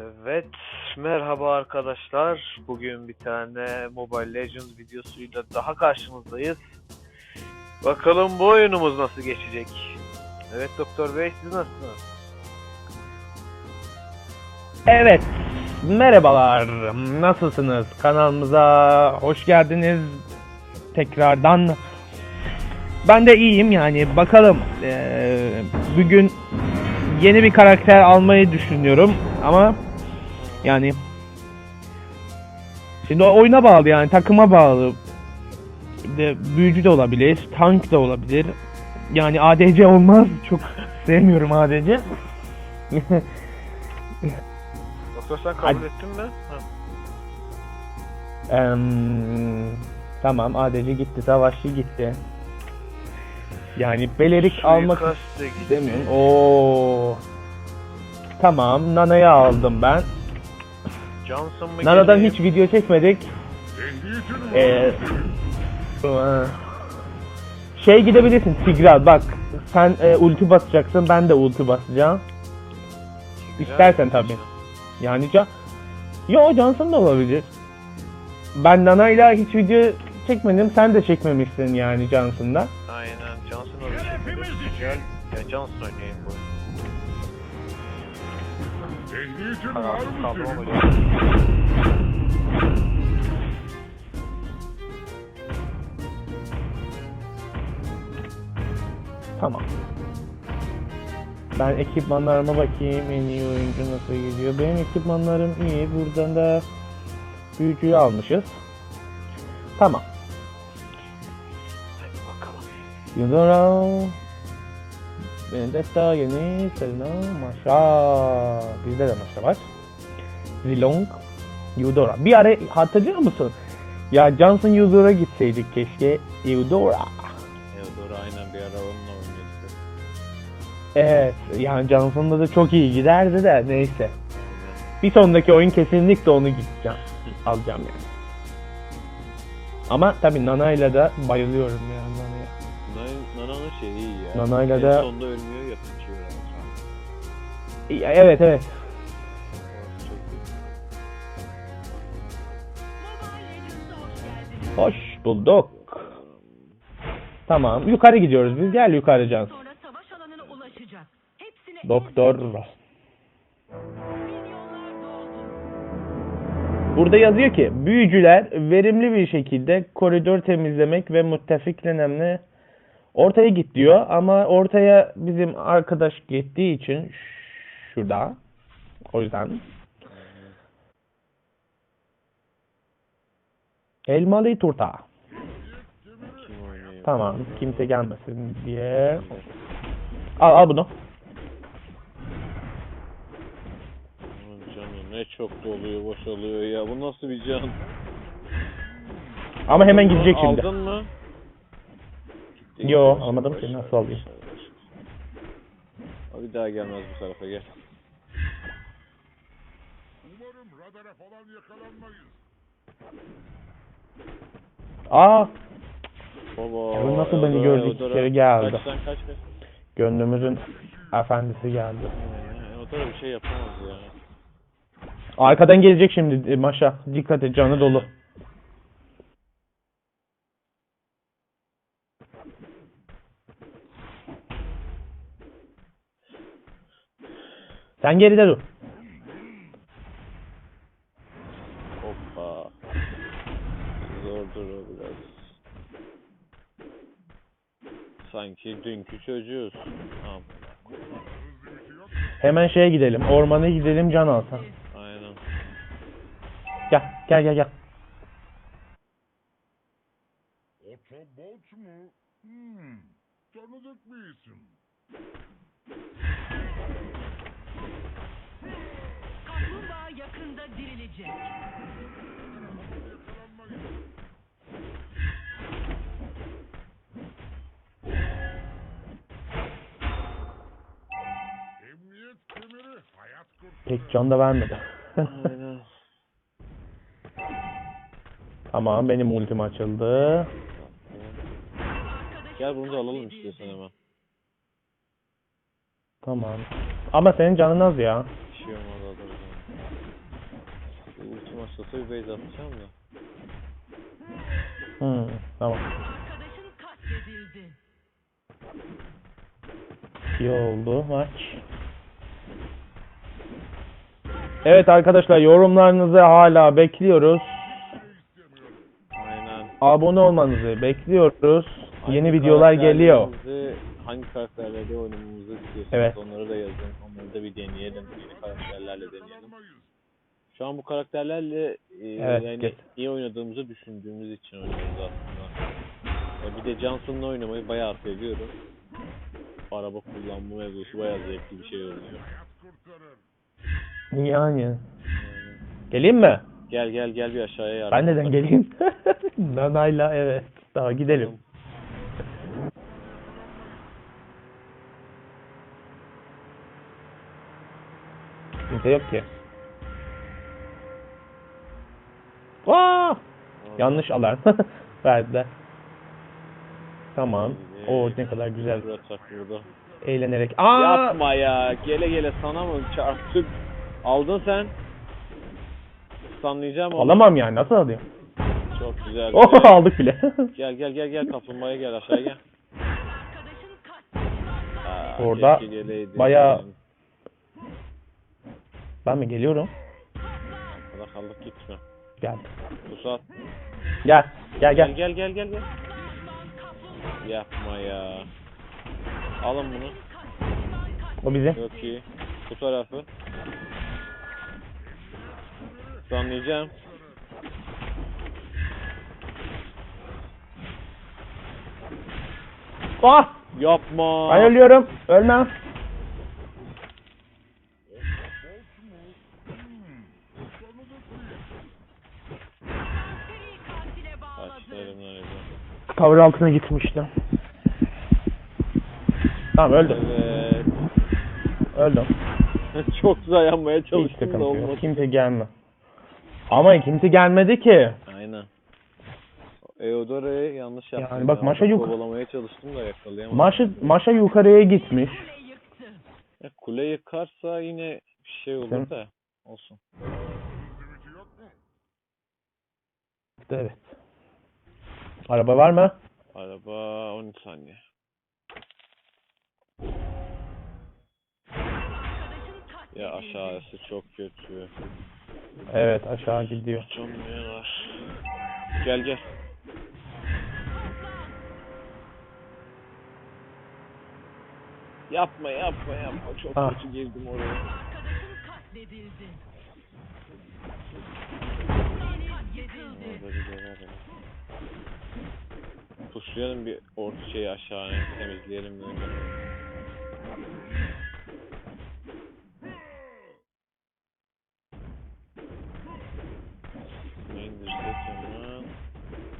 Evet, merhaba arkadaşlar. Bugün bir tane Mobile Legends videosuyla daha karşınızdayız. Bakalım bu oyunumuz nasıl geçecek. Evet Doktor Bey, siz nasılsınız? Evet, merhabalar. Nasılsınız? Kanalımıza hoş geldiniz tekrardan. Ben de iyiyim yani. Bakalım. Ee, bugün yeni bir karakter almayı düşünüyorum ama yani şimdi oyuna bağlı yani takıma bağlı. Bir de büyücü de olabilir, tank da olabilir. Yani ADC olmaz. Çok sevmiyorum ADC. Doktor sen kabul Hadi. ettin mi? Ha. Em, tamam ADC gitti, savaşçı gitti. Yani Belerik almak Suikast gitti. istemiyorum. Oo. Tamam, Nana'yı aldım ben. Johnson mı Nana'dan hiç video çekmedik. Ee, şey gidebilirsin Tigral bak. Sen e, ulti basacaksın, ben de ulti basacağım. İstersen tabii. Yani can... Yo Johnson da olabilir. Ben Nana'yla hiç video çekmedim. Sen de çekmemişsin yani Johnson'da. Güzel. Ya Johnson oynayayım bu. Ehliyetin var Tamam, mı senin? Tamam. Ben ekipmanlarıma bakayım. En iyi oyuncu nasıl gidiyor? Benim ekipmanlarım iyi. Buradan da büyücüyü almışız. Tamam. Hadi bakalım. Yudora. Vendetta, Yeni, Selena, Maşa. Bizde de Maşa var. Zilong, Eudora. Bir ara hatırlıyor musun? Ya Johnson Eudora gitseydik keşke. Eudora. Eudora aynen bir ara onunla oynuyordu. Evet, yani Johnson'da da çok iyi giderdi de neyse. Bir sonraki oyun kesinlikle onu gideceğim. Alacağım yani. Ama tabii Nana'yla da bayılıyorum yani Nana'ya. Nan- Nana'nın şeyi iyi ya. Nana'yla en da- sonunda ölmüyor ya kaçıyor yani. Evet evet. Hoş bulduk. Tamam. Yukarı gidiyoruz biz. Gel yukarı Johnson. sonra savaş alanına ulaşacak. Hepsine Doktor. Burada yazıyor ki büyücüler verimli bir şekilde koridor temizlemek ve müttefiklenemle ortaya git diyor ama ortaya bizim arkadaş gittiği için şurada. O yüzden Elmalı turta. Tamam. Kimse gelmesin diye. Al al bunu. Canım ne çok doluyor boşalıyor ya. Bu nasıl bir can? Ama hemen gidecek şimdi. Aldın mı? Yo, almadım ki. Nasıl alayım? O bir daha gelmez bu tarafa gel. Umarım radara falan yakalanmayız. Aa, Baba. Ya bu nasıl beni gördü iki kere geldi. Kaç sen kaç kaç. gönlümüzün efendisi geldi. Ee, Eudora bir şey yapamaz ya. Arkadan gelecek şimdi e, Maşa. Dikkat et canı dolu. Sen geride dur. Hoppa. Zordur o biraz. Sanki dünkü çocuğuz. Tamam. Hemen şeye gidelim. Ormana gidelim can alsan. Aynen. Gel gel gel gel. Yakında dirilecek. Yakalanmayız. Emniyet kemeri hayat kurtarır. Pek can da vermedi. Tamam benim ultim açıldı. Gel bunu da alalım istiyorsan hemen. Tamam. Ama senin canın az ya. Fırsata bir base atacağım da. Hmm, tamam. Arkadaşın katledildi. İyi oldu maç. Evet arkadaşlar yorumlarınızı hala bekliyoruz. Aynen. Abone olmanızı bekliyoruz. Hangi Yeni videolar geliyor. Hangi karakterlerde oynamamızı istiyorsanız Evet. onları da yazın. Onları da bir deneyelim. Yeni karakterlerle deneyelim. Şu an bu karakterlerle e, Evet, yani geç. iyi oynadığımızı düşündüğümüz için oynuyoruz aslında. E, bir de Johnson'la oynamayı bayağı seviyorum. Araba kullanma mevzusu bayağı zevkli bir şey oluyor. Kurtarır. Yani. Geleyim mi? Gel gel gel bir aşağıya yardım. Ben neden geleyim? Nanayla evet. Daha gidelim. Kimse yok ki. Aa! Yanlış alarm verdiler. Tamam. O ne kadar güzel. Eğlenerek. Aa! Yapma ya. Gele gele sana mı çarptık? Aldın sen. Sanlayacağım ama. Alamam yani. Nasıl alayım? Çok güzel. Oh güzel. aldık bile. Gel gel gel gel kaplumbağaya gel aşağıya gel. Aa, Orada bayağı- ben mi geliyorum? Kaldık gitme. Gel. Pusat. Gel. Gel Gel gel. gel gel gel. Yapma ya. Alın bunu. O bizi. Çok iyi. Bu tarafı. Sanlayacağım. Ah! Yapma. Ben ölüyorum. Ölmem. Cover altına gitmiştim. Tamam öldüm. Evet. Öldüm. Çok dayanmaya Hiç çalıştım da sıkıntı yok. olmadı. Kimse gelme. Ama kimse gelmedi ki. Aynen. Eodora'yı yanlış yaptım. Yani bak ya. maşa yuk- Kovalamaya çalıştım da yakalayamadım. Maşa, maşa yukarıya gitmiş. Ya kule yıkarsa yine bir şey olur mi? da. Olsun. Yok? Evet. Araba var mı? Araba 13 saniye. Ya aşağısı çok kötü. Evet aşağı gidiyor. Var? Gel gel. Yapma yapma yapma. Çok Ah. kötü girdim oraya. Orada bir. Puslayalım bir orta şeyi aşağıya temizleyelim tamam.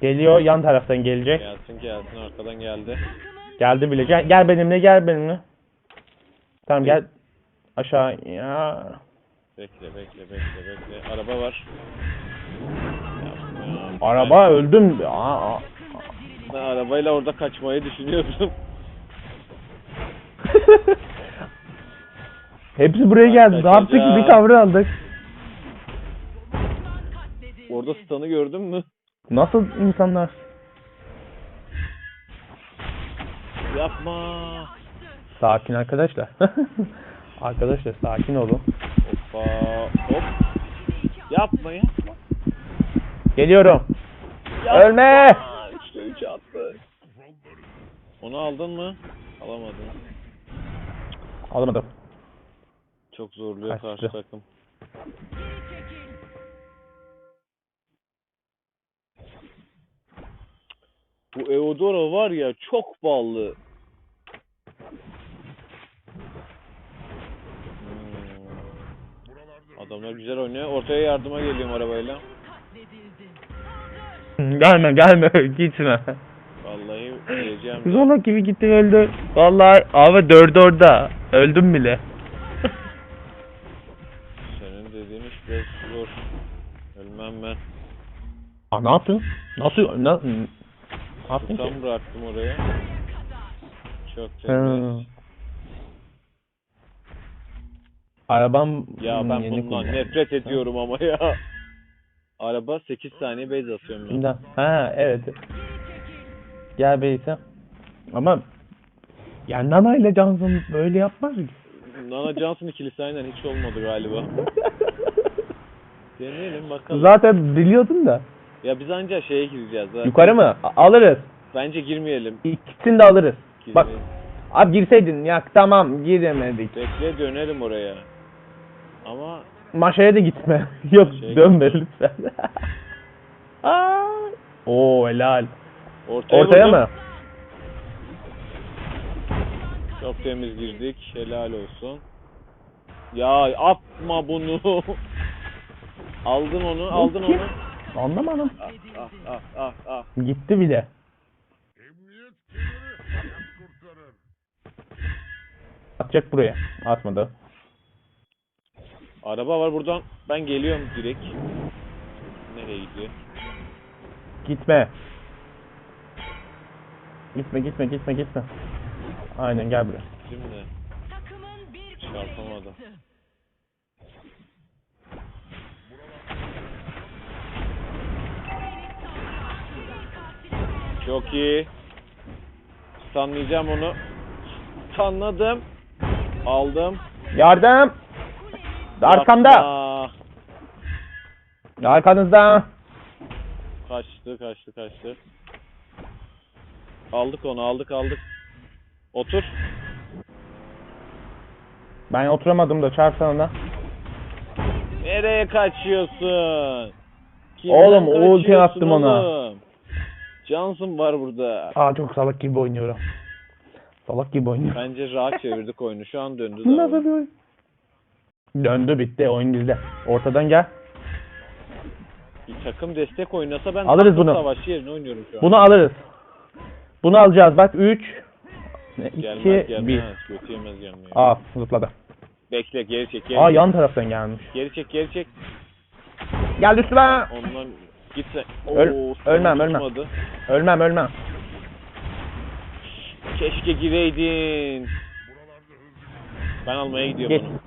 Geliyor yan taraftan gelecek. Gelsin gelsin arkadan geldi. Geldi bile. Gel, gel benimle gel benimle. Tamam gel. Aşağı. Ya. Bekle bekle bekle bekle. Araba var. Araba öldüm. Aa, aa. Ben arabayla orada kaçmayı düşünüyordum. Hepsi buraya geldi. Ne yaptık? kaçacağım. Bir tavrı aldık. Orada stun'ı gördün mü? Nasıl insanlar? Yapma. Sakin arkadaşlar. arkadaşlar sakin olun. Hoppa. Hop. Yapma yapma. Geliyorum. yapma. Ölme! Onu aldın mı? Alamadın. Alamadım. Çok zorluyor Kaçtı. karşı takım. Bu Eodora var ya çok ballı. Hmm. Adamlar güzel oynuyor. Ortaya yardıma geliyorum arabayla. Gelme gelme gitme. Vallahi diyeceğim. Zola gibi gitti öldü. Vallahi abi dördü orada. Öldüm bile. Senin dediğin iş biraz zor. Ölmem ben. Aa ne yaptın? Nasıl? Na, ne yaptın ki? Tam bıraktım oraya. Çok temiz. Arabam Ya hmm, ben yeni bundan kullandım. nefret ediyorum ama ya. Araba 8 saniye base atıyorum ben. Ha evet. Gel Beyse. Ama yani Nana ile Johnson böyle yapmaz ki. Nana Johnson ikilisi aynen hiç olmadı galiba. Deneyelim bakalım. Zaten biliyordun da. Ya biz anca şeye gireceğiz zaten. Yukarı mı? A- alırız. Bence girmeyelim. İkisini de alırız. Bak Girmeyelim. abi girseydin ya tamam giremedik. Bekle dönerim oraya. Ama Maşaya da gitme. Yok Maşaya dönme lütfen. Aa. Oo helal. Ortaya, Ortaya vurdum. mı? Çok temiz girdik. Helal olsun. Ya atma bunu. aldın onu, aldın kim? onu. Anlamadım. Ah ah ah ah ah. Gitti kurtarır. Atacak buraya. Atmadı. Araba var buradan. Ben geliyorum direkt. Nereye gidiyor? Gitme. Gitme gitme gitme gitme. Aynen gel buraya. Şimdi Takımın bir kule Çarpamadım. çok iyi. Stunlayacağım onu. Stunladım. Aldım. Yardım. Arkamda. Yapma. Arkanızda. Kaçtı, kaçtı, kaçtı. Aldık onu, aldık, aldık. Otur. Ben oturamadım da çarpsana ona. Nereye kaçıyorsun? Kimden Oğlum, ulti kaçıyorsun attım ona. oğlum? Johnson var burada. Aa çok salak gibi oynuyorum. Salak gibi oynuyorum. Bence rahat çevirdik oyunu. Şu an döndü zaten. Nasıl bir oyun? Döndü bitti oyun bizde. Ortadan gel. Bir takım destek oynasa ben Alırız takım bunu. savaşı yerine oynuyorum şu an. Bunu alırız. Bunu alacağız bak 3 gelmez 2 1 gelmez. Kötü yemez gelmiyor. Aa zıpladı. Bekle geri çek geri Aa çek. yan taraftan gelmiş. Geri çek geri çek. Gel üstüme. Ondan git sen. Öl- Oo, ölmem, ölmem. tutmadı. Ölmem ölmem. Keşke gireydin. Ben almaya gidiyorum Git. onu.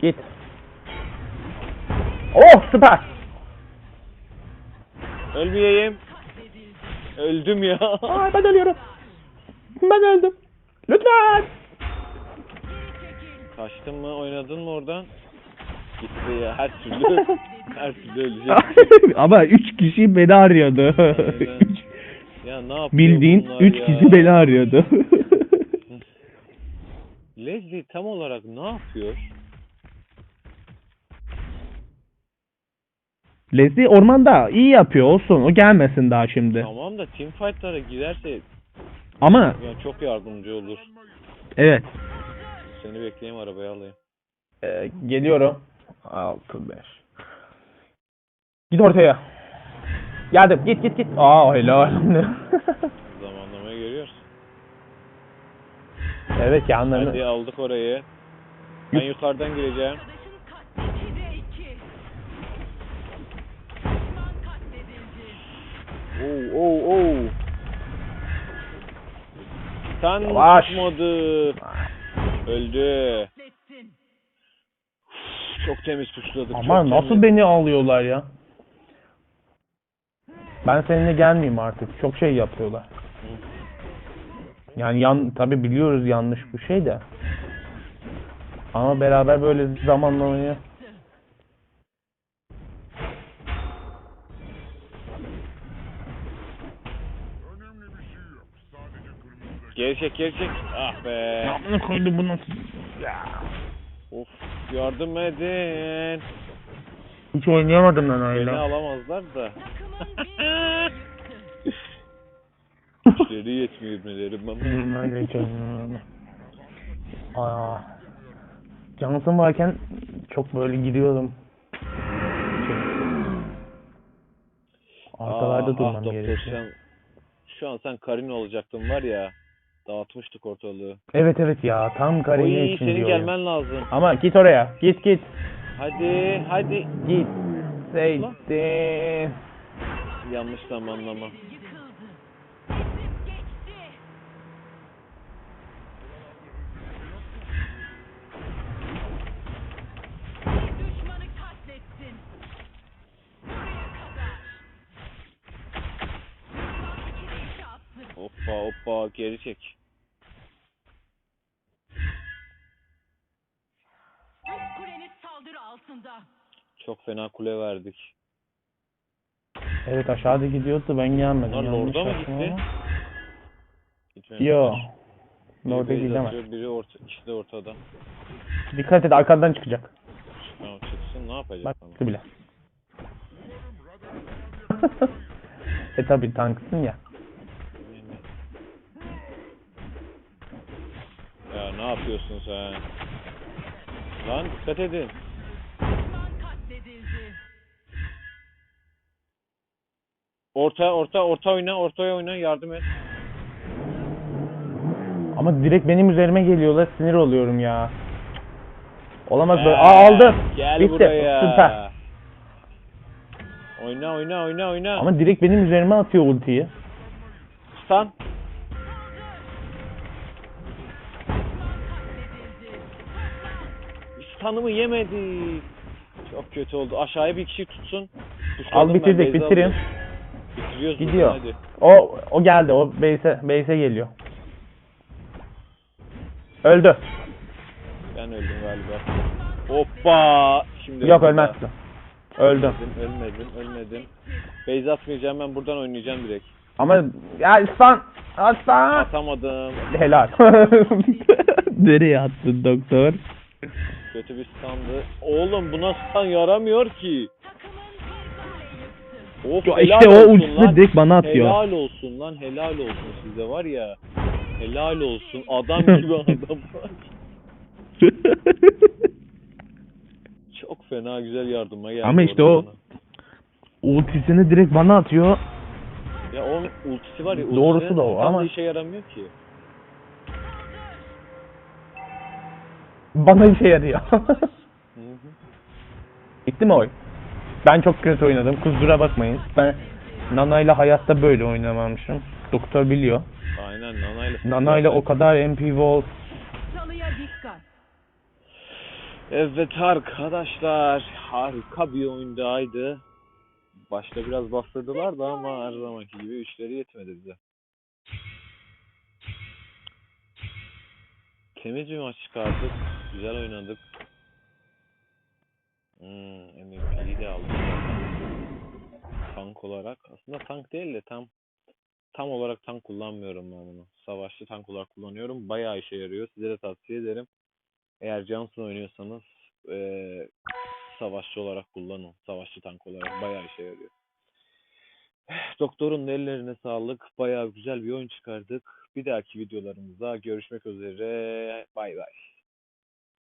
Git. Oh süper. Ölmeyeyim. Öldüm ya. Aa ben ölüyorum. Ben öldüm. Lütfen. Kaçtın mı? Oynadın mı oradan? Gitti ya. Her türlü. her türlü ölecek. Ama 3 kişi beni arıyordu. Aynen. Ya ne yapıyor Bildiğin bunlar 3 ya? kişi beni arıyordu. Leslie tam olarak ne yapıyor? Leslie ormanda iyi yapıyor olsun. O gelmesin daha şimdi. Tamam da teamfight'lara girerse Ama yani çok yardımcı olur. evet. Seni bekleyeyim arabaya alayım. Ee, geliyorum. 6 5. Git ortaya. Geldim. Git git git. Aa helal. Zamanlamayı görüyoruz. evet yanlarını. Hadi aldık orayı. Ben yukarıdan gireceğim. Arkadaşın katledildi. iki. Düşman katledildi. Oo oo oo. Sen Yavaş. tutmadı. Öldü. Çok temiz puşladık. Ama çok nasıl temiz. beni alıyorlar ya? Ben seninle gelmeyeyim artık. Çok şey yapıyorlar. Yani yan tabi biliyoruz yanlış bu şey de. Ama beraber böyle zamanlamayı Geri çek geri çek. Ah be. Amına koydum bu nasıl? Of yardım edin. Hiç oynayamadım Beni öyle. alamazlar da. Güçleri yetmiyor ibnelerim ama. Öyle hiç oynayamadım. Aa. Johnson varken çok böyle giriyordum. Arkalarda ah, durmam ah, gerekiyor. şu an sen Karin olacaktın var ya. Dağıtmıştık ortalığı. Evet evet ya tam kariyeri Oy için senin diyorum. gelmen lazım. Ama git oraya. Git git. Hadi hadi. Git. Seydin. Yanlış zamanlama. Hoppa geri çek. Kuleniz saldırı altında. Çok fena kule verdik. Evet aşağıda gidiyordu ben gelmedim. Bunlar Yanlış Lord'a mı yaptım gitti? ama. Yo. Biri Lord'a base gidemez. atıyor, Biri orta, ikisi de ortada. Dikkat et arkadan çıkacak. Tamam çıksın ne yapacak Bak bile. e tabi tanksın ya. Ne yapıyorsun sen? Lan dikkat edin. Orta orta orta oyna ortaya oyna yardım et. Ama direkt benim üzerime geliyorlar sinir oluyorum ya. Olamaz böyle. Aa aldım. Gel Bitti. buraya. Süper. Oyna oyna oyna oyna. Ama direkt benim üzerime atıyor ultiyi. Stun. Stun'ımı yemedik. Çok kötü oldu. Aşağıya bir kişi tutsun. Al bitirdik bitirin. Bitiriyoruz buradan, Gidiyor. Hadi. O o geldi. O base'e base'e geliyor. Öldü. Ben öldüm galiba. Hoppa. Şimdi Yok öldüm ölmezsin. Öldüm. Ölmedim, ölmedim, ölmedim. Base atmayacağım ben buradan oynayacağım direkt. Ama ya aslan aslan Atamadım. helal. Nereye attın doktor? Kötü bir stundı. Oğlum buna stun yaramıyor ki. Of Ya işte o ultisini direkt bana atıyor. Helal olsun lan helal olsun size var ya. Helal olsun adam gibi adam var. Çok fena güzel yardıma geldi. Ama işte o- bana. Ultisini direkt bana atıyor. Ya onun ultisi var ya. Doğrusu da o ama- işe yaramıyor ki. Bana işe yarıyor. Hı hı. Bitti mi oyun? Ben çok kötü oynadım. Kusura bakmayın. Ben Nana'yla hayatta böyle oynamamışım. Doktor biliyor. Aynen Nana'yla. Nana'yla o kadar MP Wolf Çalıya dikkat. Evet arkadaşlar harika bir oyundaydı. Başta biraz bastırdılar da ama her zamanki gibi üçleri yetmedi bize. Temiz bir maç çıkardık. Güzel oynadık. Hmm, MVP'yi de aldık. Tank olarak. Aslında tank değil de tam tam olarak tank kullanmıyorum ben bunu. Savaşçı tank olarak kullanıyorum. Bayağı işe yarıyor. Size de tavsiye ederim. Eğer Johnson oynuyorsanız eee, savaşçı olarak kullanın. Savaşçı tank olarak bayağı işe yarıyor. Doktorun ellerine sağlık. Bayağı güzel bir oyun çıkardık. Bir dahaki videolarımızda görüşmek üzere. Bay bay.